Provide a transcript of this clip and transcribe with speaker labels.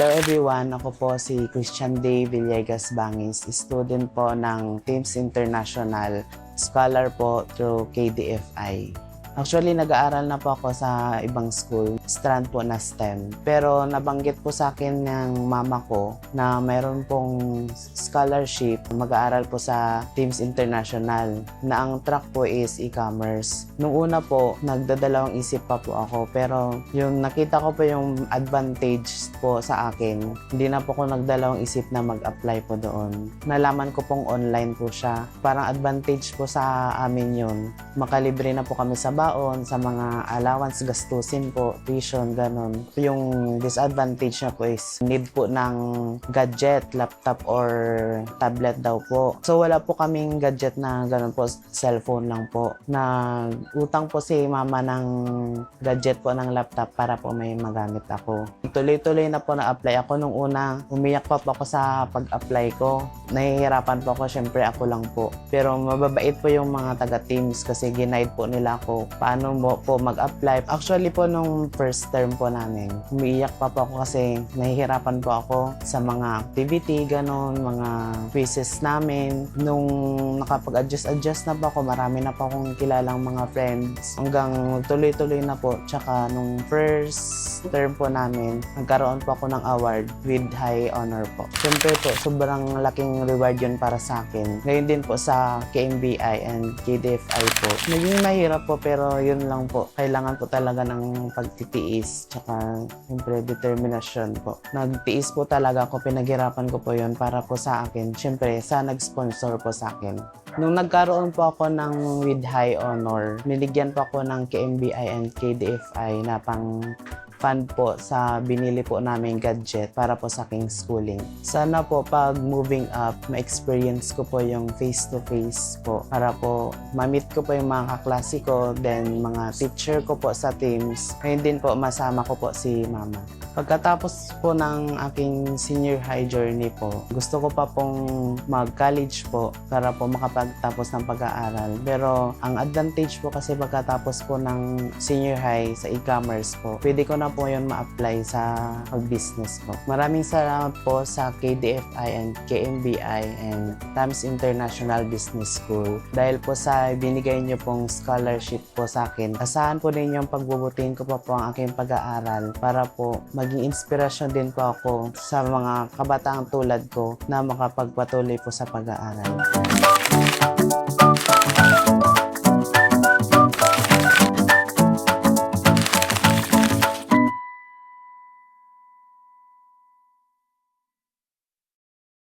Speaker 1: everyone. Ako po si Christian Day Villegas Bangis, student po ng Teams International, scholar po through KDFI. Actually, nag-aaral na po ako sa ibang school, strand po na STEM. Pero nabanggit po sa akin ng mama ko na mayroon pong scholarship, mag-aaral po sa Teams International, na ang track po is e-commerce. Nung una po, nagdadalawang isip pa po ako, pero yung nakita ko po yung advantage po sa akin, hindi na po ako nagdalawang isip na mag-apply po doon. Nalaman ko pong online po siya. Parang advantage po sa amin yun. Makalibre na po kami sa baon, sa mga allowance, gastusin po, tuition, ganun. Yung disadvantage na po is need po ng gadget, laptop or tablet daw po. So wala po kaming gadget na ganun po, cellphone lang po. Nag-utang po si mama ng gadget po ng laptop para po may magamit ako. Tuloy-tuloy na po na-apply ako nung una. Umiyak pa po ako sa pag-apply ko. Nahihirapan po ako, syempre ako lang po. Pero mababait po yung mga taga-teams kasi ginaid po nila ako paano mo po mag-apply. Actually po nung first term po namin, umiiyak pa po ako kasi nahihirapan po ako sa mga activity, ganon, mga quizzes namin. Nung nakapag-adjust-adjust na po ako, marami na po akong kilalang mga friends. Hanggang tuloy-tuloy na po. Tsaka nung first term po namin, nagkaroon po ako ng award with high honor po. Siyempre po, sobrang laking reward yun para sa akin. Ngayon din po sa KMBI and KDFI po. Naging mahirap po pero yun lang po. Kailangan po talaga ng pagtitiis tsaka siyempre determinasyon po. Nagtiis po talaga ako, pinaghirapan ko po yun para po sa akin. Siyempre, sa nag-sponsor po sa akin. Nung nagkaroon po ako ng with high honor, niligyan po ako ng KMBI and KDFI na pang fund po sa binili po namin gadget para po sa aking schooling. Sana po pag moving up, ma-experience ko po yung face-to-face po para po ma-meet ko po yung mga kaklase ko, then mga teacher ko po sa teams. Ngayon din po masama ko po si mama. Pagkatapos po ng aking senior high journey po, gusto ko pa pong mag-college po para po makapagtapos ng pag-aaral. Pero ang advantage po kasi pagkatapos po ng senior high sa e-commerce po, pwede ko na po yun ma-apply sa pag-business po. Maraming salamat po sa KDFI and KMBI and Tams International Business School dahil po sa binigay niyo pong scholarship po sa akin. Asahan po ninyong pagbubutin ko pa po ang aking pag-aaral para po maging inspirasyon din po ako sa mga kabataang tulad ko na makapagpatuloy po sa pag-aaral.